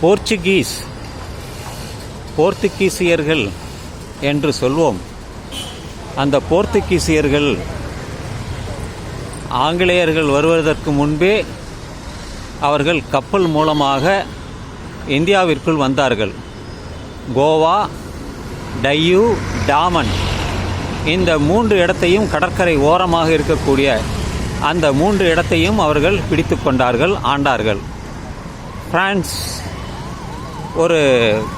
Portuguese போர்த்துகீசியர்கள் என்று சொல்வோம். அந்த போர்த்துகீசியர்கள் ஆங்கிலேயர்கள் வருவதற்கு முன்பே அவர்கள் கப்பல் மூலமாக இந்தியாவிற்குள் வந்தார்கள். கோவா டையூ டாமன் இந்த மூன்று இடத்தையும் கடற்கரை ஓரமாக இருக்கக்கூடிய அந்த மூன்று இடத்தையும் அவர்கள் பிடித்து கொண்டார்கள் ஆண்டார்கள். பிரான்ஸ் ஒரு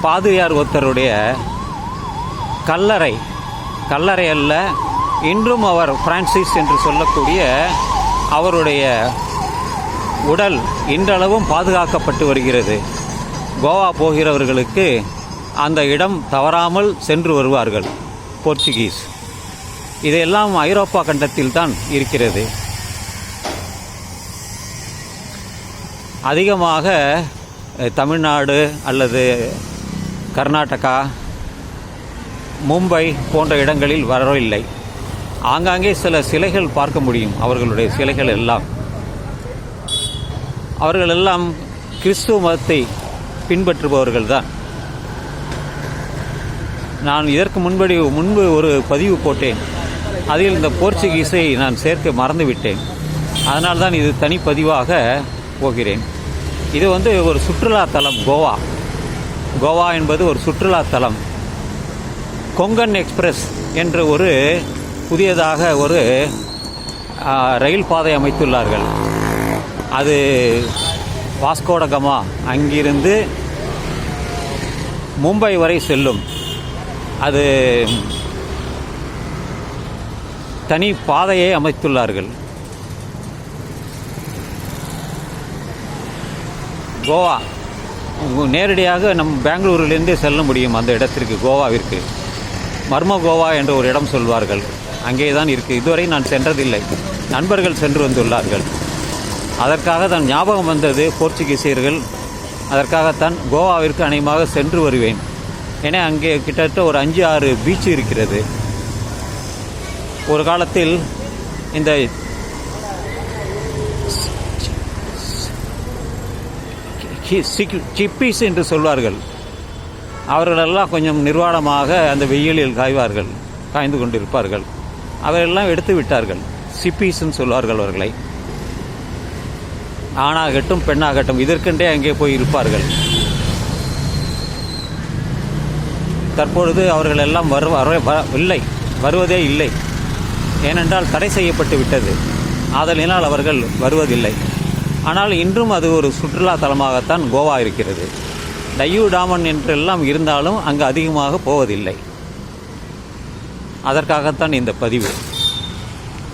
பாதிரியார் ஒருத்தருடைய கல்லறை கல்லறை அல்ல இன்றும் அவர் பிரான்சிஸ் என்று சொல்லக்கூடிய அவருடைய உடல் இன்றளவும் பாதுகாக்கப்பட்டு வருகிறது. கோவா போகிறவர்களுக்கு அந்த இடம் தவறாமல் சென்று வருவார்கள் போர்ச்சுகீஸ். இதையெல்லாம் ஐரோப்பா கண்டத்தில் தான் இருக்கிறது. அதிகமாக தமிழ்நாடு அல்லது கர்நாடகா மும்பை போன்ற இடங்களில் வரவில்லை ஆங்காங்கே சில சிலைகள் பார்க்க முடியும் அவர்களுடைய சிலைகள் எல்லாம். அவர்கள் எல்லாம் கிறிஸ்துவ மதத்தை பின்பற்றுபவர்கள் தான் நான் இதற்கு முன்படி முன்பு ஒரு பதிவு போட்டேன். அதில் இந்த போர்ச்சுகீஸை நான் சேர்க்க மறந்துவிட்டேன். அதனால் தான் இது தனிப்பதிவாக போகிறேன். இது வந்து ஒரு சுற்றுலாத்தலம் கோவா. கோவா என்பது ஒரு சுற்றுலாத்தலம் கொங்கன் எக்ஸ்பிரஸ் என்ற ஒரு புதியதாக ஒரு ரயில் பாதை அமைத்துள்ளார்கள். அது வாஸ்கோடகமா அங்கிருந்து மும்பை வரை செல்லும். அது தனி பாதையை அமைத்துள்ளார்கள். கோவா. நேரடியாக நம் பெங்களூரிலிருந்தே செல்ல முடியும் அந்த இடத்திற்கு கோவாவிற்கு. மர்ம கோவா என்ற ஒரு இடம் சொல்வார்கள். அங்கே தான் இருக்குது இதுவரை நான் சென்றதில்லை. நண்பர்கள் சென்று வந்துள்ளார்கள். அதற்காக தான் ஞாபகம் வந்தது போர்ச்சுகீசியர்கள். அதற்காகத்தான் கோவாவிற்கு அநேகமாக சென்று வருவேன். ஏன்னா அங்கே கிட்டத்தட்ட ஒரு அஞ்சு ஆறு பீச் இருக்கிறது. ஒரு காலத்தில் இந்த சிப்பீஸ் என்று சொல்வார்கள். அவர்களெல்லாம் கொஞ்சம் நிர்வாணமாக அந்த வெயிலில் காய்வார்கள் காய்ந்து கொண்டிருப்பார்கள். அவரெல்லாம் எடுத்து விட்டார்கள். சிப்பீஸ்ன்னு சொல்வார்கள் அவர்களை. ஆணாகட்டும் பெண்ணாகட்டும் இதற்கென்றே அங்கே போய் இருப்பார்கள். தற்பொழுது அவர்கள் எல்லாம் வரு வ- இல்லை வருவதே இல்லை. ஏனென்றால் தடை செய்யப்பட்டு விட்டது. ஆதலினால் அவர்கள் வருவதில்லை. ஆனால் இன்றும் அது ஒரு சுற்றுலா தலமாகத்தான் கோவா இருக்கிறது. டையூ டாமன் என்றெல்லாம் இருந்தாலும் அங்கு அதிகமாக போவதில்லை. அதற்காகத்தான் இந்த பதிவு.